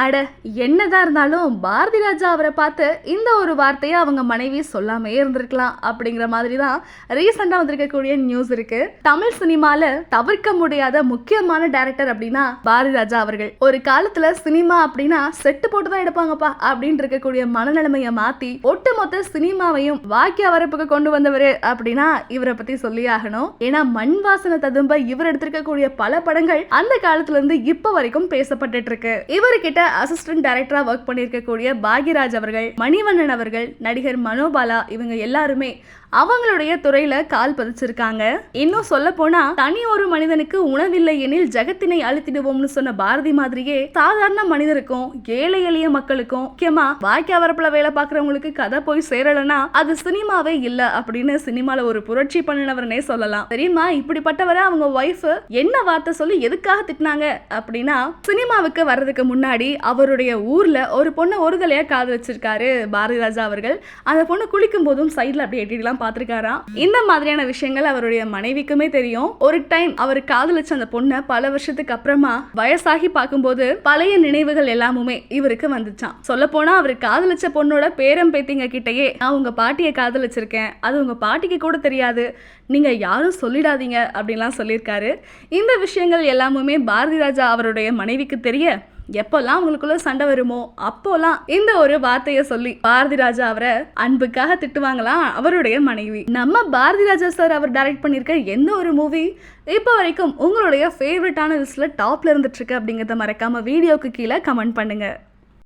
அட என்னதான் இருந்தாலும் பாரதி ராஜா அவரை பார்த்து இந்த ஒரு வார்த்தையை அவங்க மனைவி சொல்லாமே இருந்திருக்கலாம் அப்படிங்கிற மாதிரி தான் ரீசெண்டாக வந்திருக்கக்கூடிய நியூஸ் இருக்கு. தமிழ் சினிமாவில் தவிர்க்க முடியாத முக்கியமான டேரக்டர் அப்படின்னா பாரதி ராஜா அவர்கள். ஒரு காலத்தில் சினிமா அப்படின்னா செட்டு போட்டு தான் எடுப்பாங்கப்பா அப்படின்னு இருக்கக்கூடிய மனநிலைமையை மாற்றி ஒட்டுமொத்த சினிமாவையும் வாக்கிய வரப்புக்கு கொண்டு வந்தவர் அப்படின்னா இவரை பற்றி சொல்லி ஆகணும். ஏன்னா மண் வாசனை ததும்ப இவர் எடுத்திருக்கக்கூடிய பல படங்கள் அந்த காலத்துல இருந்து வரைக்கும் பேசப்பட்டுட்ருக்கு இவர்கிட்ட அசிஸ்டன்ட் டைரக்டரா ஒர்க் பண்ணியிருக்கக்கூடிய பாக்யராஜ் அவர்கள் மணிவண்ணன் அவர்கள் நடிகர் மனோபாலா இவங்க எல்லாருமே அவங்களுடைய துறையில கால் பதிச்சிருக்காங்க. இன்னும் சொல்ல போனா தனி ஒரு மனிதனுக்கு உணவில்லை எனில் ஜெகத்தினை அழுத்திடுவோம்னு சொன்ன பாரதி மாதிரியே சாதாரண மனிதருக்கும் ஏழை எளிய மக்களுக்கும் முக்கியமா வாய்க்கா வரப்புல வேலை பாக்குறவங்களுக்கு கதை போய் சேரலனா அது சினிமாவே இல்ல அப்படின்னு சினிமால ஒரு புரட்சி பண்ணினவர்னே சொல்லலாம். தெரியுமா? இப்படிப்பட்டவரை அவங்க ஒய்ஃப் என்ன வார்த்தை சொல்லி எதுக்காக திட்டினாங்க அப்படின்னா சினிமாவுக்கு வர்றதுக்கு முன்னாடி அவருடைய ஊர்ல ஒரு பொண்ணை ஒரு தலையா காது வச்சிருக்காரு பாரதி ராஜா அவர்கள். அந்த பொண்ணு குளிக்கும் போதும் சைட்ல அப்படியே எட்டிடலாம் பார்த்திருக்காராம் இந்த மாதிரியான விஷயங்கள் அவருடைய மனைவிக்குமே தெரியும். ஒரு டைம் அவர் காதலிச்ச அந்த பொண்ணை பல வருஷத்துக்கு அப்புறமா வயசாகி பார்க்கும்போது பழைய நினைவுகள் எல்லாமுமே இவருக்கு வந்துச்சான் சொல்ல போனா அவர் காதலிச்ச பொண்ணோட பேரம் பேத்திங்க கிட்டயே நான் உங்க பாட்டியை காதலிச்சிருக்கேன். அது உங்க பாட்டிக்கு கூட தெரியாது. நீங்க யாரும் சொல்லிடாதீங்க அப்படின்லாம் சொல்லியிருக்காரு. இந்த விஷயங்கள் எல்லாமுமே பாரதி ராஜா அவருடைய மனைவிக்கு தெரிய எப்போல்லாம் அவங்களுக்குள்ள சண்டை வருமோ அப்போல்லாம் இந்த ஒரு வார்த்தையை சொல்லி பாரதி ராஜா அவரை அன்புக்காக திட்டுவாங்களாம் அவருடைய மனைவி. நம்ம பாரதி ராஜா சார் அவர் டைரக்ட் பண்ணியிருக்க எந்த ஒரு மூவி இப்போ வரைக்கும் உங்களுடைய ஃபேவரட்டான லிஸ்ட்டில் டாப்பில் இருந்துட்டுருக்கு அப்படிங்கிறத மறக்காமல் வீடியோக்கு கீழே கமெண்ட் பண்ணுங்கள்